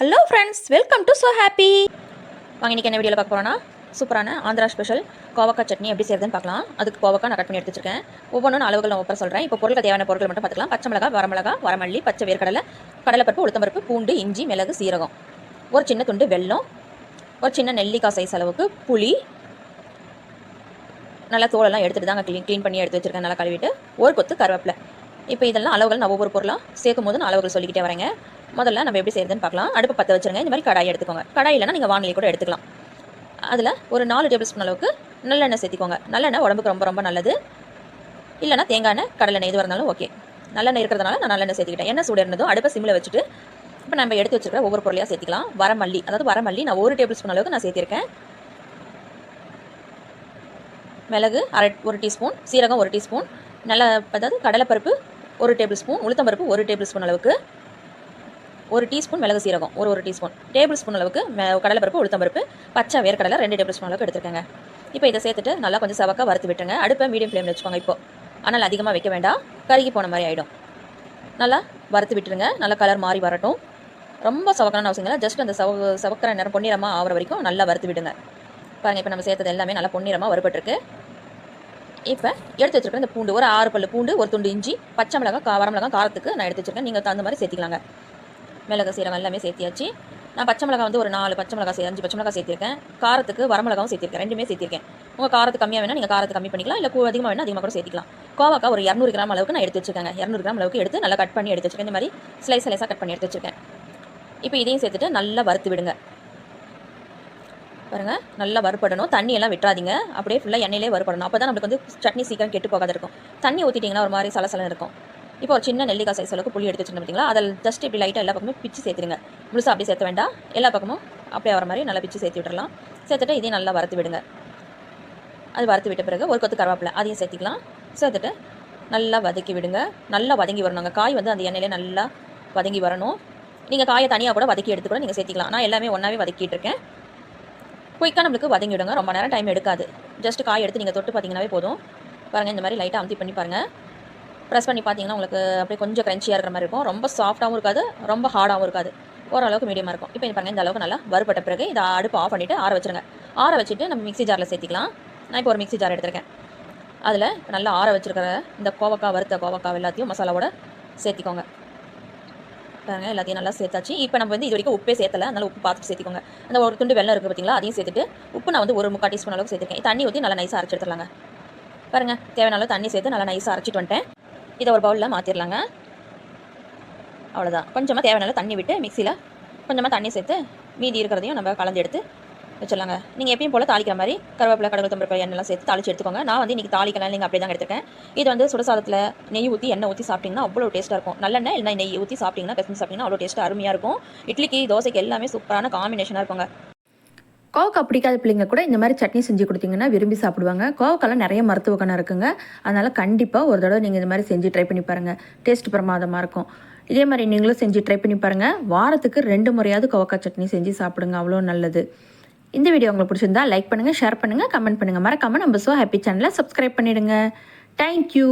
Hello friends welcome to so happy வாங்க இன்றைக்கி என்ன வீடியோவில் பார்க்க போகிறோன்னா சூப்பரான ஆந்திரா ஸ்பெஷல் கோவக்காய் சட்னி எப்படி செய்யறதுன்னு பார்க்கலாம். அதுக்கு கோவக்காய் நான் கட் பண்ணி எடுத்து வச்சிருக்கேன் ஒவ்வொன்றும் அளவுகள் நான் ஒப்பற சொல்கிறேன் இப்போ பொருளுக்கு தேவையான பொருட்கள் மட்டும் பார்த்துக்கலாம். பச்சை மிளகா வரமிளகா வரமல்லி பச்சை வேர்க்கடலை கடலைப்பருப்பு உளுத்தம்பருப்பு பூண்டு இஞ்சி மிளகு சீரகம். ஒரு சின்ன துண்டு வெல்லம் ஒரு சின்ன நெல்லிக்காய் சைஸ் அளவுக்கு புளி நல்லா தோலெல்லாம் எடுத்துட்டு தாங்க க்ளீன் க்ளீன் பண்ணி எடுத்து வச்சிருக்கேன். நல்லா கழுவிட்டு ஒரு கொத்து கருவேப்பிலை. இப்போ இதெல்லாம் அளவுகள் நான் ஒவ்வொரு பொருளாக சேர்க்கும் போது நான் அளவுகள் சொல்லிக்கிட்டே வரேங்க. முதல்ல நம்ம எப்படி செய்யறதுன்னு பார்க்கலாம். அடுப்பு பற்ற வச்சிருங்க. இந்த மாதிரி கடாய் எடுத்துக்கோங்க. கடாய் இல்லைனா நீங்கள் வானிலை கூட எடுத்துக்கலாம். அதில் ஒரு நாலு டேபிள் ஸ்பூன் அளவுக்கு நல்லெண்ணெய் சேர்த்திக்கோங்க. நல்லெண்ணெய் உடம்புக்கு ரொம்ப ரொம்ப நல்லது. இல்லைனா தேங்காய் எண்ணெய் கடலெண்ணெய் எது இருந்தாலும் ஓகே. நல்லெண்ணெய் இருக்கிறதுனால நான் நல்லெண்ணெய் சேர்த்துக்கிட்டேன். எண்ணெய் சூடு இருந்ததும் அடுப்பை சிம்மில் வச்சுட்டு இப்போ நம்ம எடுத்து வச்சுருக்கிற ஒவ்வொரு பொருளையாக சேர்த்திக்கலாம். வரமல்லி அதாவது வரமல்லி நான் ஒரு டேபிள் ஸ்பூன் அளவுக்கு நான் சேர்த்திருக்கேன். மிளகு அரை ஒரு டீஸ்பூன் சீரகம் ஒரு டீஸ்பூன் நல்ல அதாவது கடலைப்பருப்பு ஒரு டேபிள் ஸ்பூன் உளுத்தம்பருப்பு ஒரு டேபிள் ஸ்பூன் அளவுக்கு ஒரு டீஸ்பூன் மிளகு சீரகம் ஒரு ஒரு டீஸ்பூன். டேபிள் ஸ்பூன் அளவுக்கு மெ- கடலைப்பருப்பு உளுத்தம்பருப்பு பச்சை வேர்க்கடலை ரெண்டு டேபிள் ஸ்பூன் அளவுக்கு எடுத்துருக்கேங்க. இப்போ இதை சேர்த்துட்டு நல்லா கொஞ்சம் சவக்காக வறுத்து விட்டுருங்க. அடுப்பை மீடியம் ஃப்ளேமில் வச்சுக்கோங்க இப்போ. ஆனால் அதிகமாக வைக்க வேண்டாம். கருகி போன மாதிரி ஆகிடும் நல்லா வறுத்து விட்டுருங்க. நல்லா கலர் மாறி வரட்டும். ரொம்ப சவக்கணும்னு அவசியம் இல்லை. ஜஸ்ட் அந்த சவ சவக்கிற நேரம் பொன்னிறமாக ஆகிற வரைக்கும் நல்லா வறுத்து விடுங்க. பாருங்கள் இப்போ நம்ம சேர்த்தது எல்லாமே நல்லா பொன்னிறமாக வறுபட்டுருக்கு. இப்போ எடுத்து வச்சுருக்கேன் இந்த பூண்டு ஒரு ஆறு பல்லு பூண்டு ஒரு துண்டு இஞ்சி பச்சை மிளகாய் கா வரமிளகாய் காரத்துக்கு நான் எடுத்து வச்சுருக்கேன். நீங்கள் தகுந்த மாதிரி சேர்த்திக்கலாங்க. மிளகு சீரகம் எல்லாமே சேர்த்தியாச்சு. நான் பச்சை மிளகா வந்து ஒரு நாலு பச்சை மிளகா சே அஞ்சு பச்சை மிளகா சேர்த்திருக்கேன். காரத்துக்கு வரமிளகாவும் சேர்த்திருக்கேன். ரெண்டுமே சேர்த்திருக்கேன். உங்கள் காரத்து கம்மியாக வேணால் நீங்கள் காரத்துக்கு கம்மி பண்ணிக்கலாம். இல்லை கூ- அதிகமாக வேணால் அதிகமாக கூட சேர்த்திக்கலாம். கோவாக்காய் ஒரு இரநூறு கிராம் அளவுக்கு நான் எடுத்து வச்சிருக்கேங்க. இரநூறு கிராம் அளவுக்கு எடுத்து நல்லா கட் பண்ணி எடுத்து வச்சிருக்கேன். இந்த மாதிரி ஸ்லைஸ் ஸ்லைஸாக கட் பண்ணி எடுத்து வச்சிருக்கேன். இப்போ இதையும் சேர்த்துட்டு நல்லா வறுத்து விடுங்க. பாருங்கள் நல்லா வறுபடணும். தண்ணியெல்லாம் விட்டுறாதீங்க. அப்படியே ஃபுல்லாக எண்ணெயிலே வறுபடணும். அப்போ தான் நம்மளுக்கு வந்து சட்னி சீக்கிரம் கெட்டு போகாத இருக்கும். தண்ணி ஊற்றிட்டிங்கன்னா ஒரு மாதிரி சலசலம் இருக்கும். இப்போ ஒரு சின்ன நெல்லிக்காய் சைஸ் அளவுக்கு புளி எடுத்து வச்சுருந்தோம் பார்த்தீங்களா? அதில் ஜஸ்ட் இப்படி லைட்டாக எல்லா பக்கமும் பிச்சு சேர்த்துருங்க முழுசாக அப்படியே சேர்த்த வேண்டாம். எல்லா பக்கமும் அப்படியே வர மாதிரி நல்லா பிச்சு சேர்த்து விட்டுறலாம். சேர்த்துட்டு இதையும் நல்லா வறுத்து விடுங்க. அது வறுத்து விட்ட பிறகு ஒரு கொத்து கருவேப்பிலை அதையும் சேர்த்திக்கலாம். சேர்த்துட்டு நல்லா வதக்கி விடுங்க. நல்லா வதங்கி வரணுங்க காய் வந்து அந்த எண்ணெயிலே நல்லா வதங்கி வரணும். நீங்கள் காயை தனியாக கூட வதக்கி எடுத்து கூட நீங்கள் சேர்த்திக்கலாம். நான் எல்லாமே ஒன்றாவே வதக்கிட்டு இருக்கேன். குயிக்காக நம்மளுக்கு வதங்கி விடுங்க. ரொம்ப நேரம் டைம் எடுக்காது. ஜஸ்ட் காய் எடுத்து நீங்கள் தொட்டு பார்த்தீங்கன்னாவே போதும். பாருங்கள் இந்த மாதிரி லைட்டாக அமுத்தி பண்ணி பாருங்கள் ப்ரெஸ் பண்ணி பார்த்தீங்கன்னா உங்களுக்கு அப்படியே கொஞ்சம் க்ரன்ச்சியாக இருக்கிற மாதிரி இருக்கும். ரொம்ப சாஃப்ட்டாகவும் இருக்காது ரொம்ப ஹார்டாகவும் இருக்காது. ஓரளவுக்கு மீடியமாக இருக்கும். இப்போ பாருங்கள் இந்த அளவுக்கு நல்லா வறுபட்ட பிறகு இதை அடுப்பு ஆஃப் பண்ணிவிட்டு ஆற வச்சிருங்க. ஆற வச்சுட்டு நம்ம மிக்ஸி ஜாரில் சேர்த்திக்கலாம். நான் இப்போ ஒரு மிக்ஸி ஜார் எடுத்திருக்கேன். அதில் நல்லா ஆற வச்சுருக்கிற இந்த கோவக்காய் வறுத்த கோவக்காய் எல்லாத்தையும் மசாலாவோட சேர்த்திக்கோங்க. பாருங்க எல்லாத்தையும் நல்லா சேர்த்தாச்சு. இப்போ நம்ம வந்து இது வரைக்கும் உப்பே சேர்த்தல. அதனால் உப்பு பார்த்து சேர்த்திக்கோங்க. அந்த ஒரு துண்டு வெள்ளம் இருக்குது பார்த்தீங்களா அதையும் சேர்த்துட்டு உப்பு நான் வந்து ஒரு முக்கால் டீஸ்பூன் அளவுக்கு சேர்த்துருக்கேன். தண்ணி ஊற்றி நல்லா நைஸாக அரைச்சி எடுத்துடலாங்க. பாருங்கள் தேவையான அளவு தண்ணி சேர்த்து நல்லா நைஸாக அரைச்சிட்டு வந்துட்டேன். இதை ஒரு பவுலில் மாற்றிடலாங்க அவ்வளோதான் கொஞ்சமாக தேவையான தண்ணி விட்டு மிக்சியில் கொஞ்சமாக தண்ணி சேர்த்து மீதி இருக்கிறதையும் நம்ம கலந்து எடுத்து வச்சிடலாங்க. நீங்கள் எப்பயும் போல் தாளிக்கிற மாதிரி கருவேப்பிலை கடவுள் தம்பருப்பு எண்ணெய்லாம் சேர்த்து தாளிச்சு எடுத்துக்கோங்க. நான் வந்து இன்றைக்கி தாளிக்கலாம் நீங்கள் அப்படியே தான் எடுத்துருக்கேன். இது வந்து சுடசாதத்தில் நெய் ஊற்றி எண்ணெய் ஊற்றி சாப்பிட்டிங்கன்னா அவ்வளோ டேஸ்ட்டாக இருக்கும். நல்லெண்ணெய் இல்லை நெய் ஊற்றி சாப்பிட்டிங்கன்னா பெசஞ்சு சாப்பிட்டிங்கன்னா அவ்வளோ டேஸ்ட்டாக அருமையாக இருக்கும். இட்லிக்கு தோசைக்கு எல்லாமே சூப்பரான காம்பினேஷனாக இருக்குங்க. கோவக்காய் பிடிக்காத பிள்ளைங்க கூட இந்த மாதிரி சட்னி செஞ்சு கொடுத்தீங்கன்னா விரும்பி சாப்பிடுவாங்க. கோவக்காயில் நிறைய மருத்துவ குணம் இருக்குங்க. அதனால் கண்டிப்பாக ஒரு தடவை நீங்கள் இந்த மாதிரி செஞ்சு ட்ரை பண்ணி பாருங்கள் டேஸ்ட் பிரமாதமாக இருக்கும். இதே மாதிரி நீங்களும் செஞ்சு ட்ரை பண்ணி பாருங்கள் வாரத்துக்கு ரெண்டு முறையாவது கோவக்காய் சட்னி செஞ்சு சாப்பிடுங்க. அவ்வளோ நல்லது. இந்த வீடியோ உங்களுக்கு பிடிச்சிருந்தா லைக் பண்ணுங்கள் ஷேர் பண்ணுங்கள் கமெண்ட் பண்ணுங்கள் மறக்காமல் நம்ம ஸோ ஹாப்பி சேனலை சப்ஸ்கிரைப் பண்ணிவிடுங்க தேங்க்யூ